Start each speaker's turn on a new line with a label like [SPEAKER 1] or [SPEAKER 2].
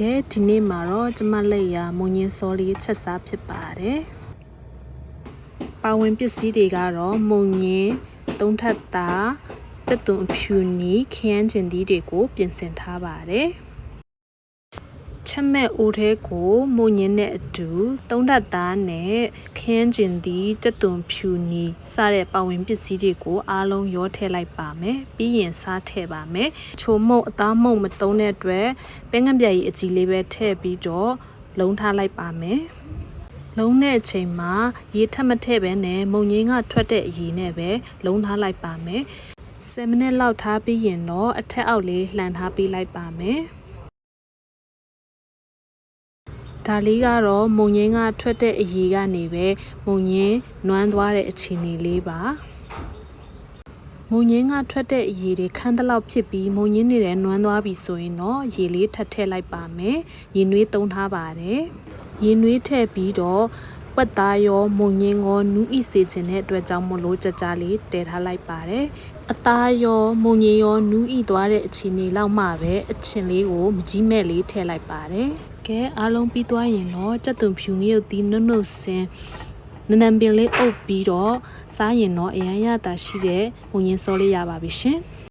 [SPEAKER 1] ကဲဒီနေ့မှာတော့ကျမလက်ရာမုံညင်းစောလေးချက်စားဖြစ်ပါတယ်ပါဝင်ပစ္စည်းတွေကတော့မုံညင်းသုံးထပ်သားစက်သွန်အဖြူနီခရမ်းကျင်သီးတွေကိုပြင်ဆင်ထားပါတယ် ချက်မဲ့အိုးထဲကိုမုံညင်းနဲ့အတူသုံးထပ်သားနဲ့ခရမ်းကျင်သီးစက်သွန်ဖြူနီစတဲ့ပါဝင်ပစ္စည်းတွေကိုအားလုံးရောထည့်လိုက်ပါမယ်ပြီးရင်စားထည့်ပါမယ်ချိုမုတ်အသားမုတ်မတုံးတဲ့အတွက်ပဲငပြက်ကြီးအကြီးလေးပဲထည့်ပြီးတော့လုံးထားလိုက်ပါမယ်လုံးတဲ့အချိန်မှာရေထပ်မထည့်ပဲနဲ့မုံငင်းကထွက်တဲ့အရေနဲ့ပဲလုံးထားလိုက်ပါမယ်10မိနစ်လောက်ထားပြီးရင်တော့အထက်အောက်လေးလှန်ထားပေးလိုက်ပါမယ် ဒါလေးကတော့မုံငင်းကထွက်တဲ့အရေကနေပဲမုံငင်းနွမ်းသွားတဲ့အခြေအနေလေးပါမုံငင်းကထွက်တဲ့အရေတွေခန်းတလောက်ဖြစ်ပြီးမုံငင်းနေတယ်နွမ်းသွားပြီဆိုရင်တော့ရေလေးထပ်ထည့်လိုက်ပါမယ်ရေနွေးသုံးထားပါတယ်ရေနွေးထည့်ပြီးတော့ပွက်သားရောမုံငင်းရောနူးဤစေခြင်းတဲ့အတွက်ကြောင့်မလို့ကြကြလေးတည်ထားလိုက်ပါတယ်အသားရောမုံငင်းရောနူးဤသွားတဲ့အခြေအနေလောက်မှပဲအချင်းလေးကိုမကြီးမဲ့လေးထည့်လိုက်ပါတယ် ကဲအားလုံးပြီးသွားရင်တော့ကြက်သွန်ဖြူငရုတ်သီးနုတ်နုတ်စင်းနနံပင်လေးအုပ်ပြီးတော့စားရင်တော့အရန်ရတာရှိတဲ့မုံငင်းစောလေးရပါပြီရှင်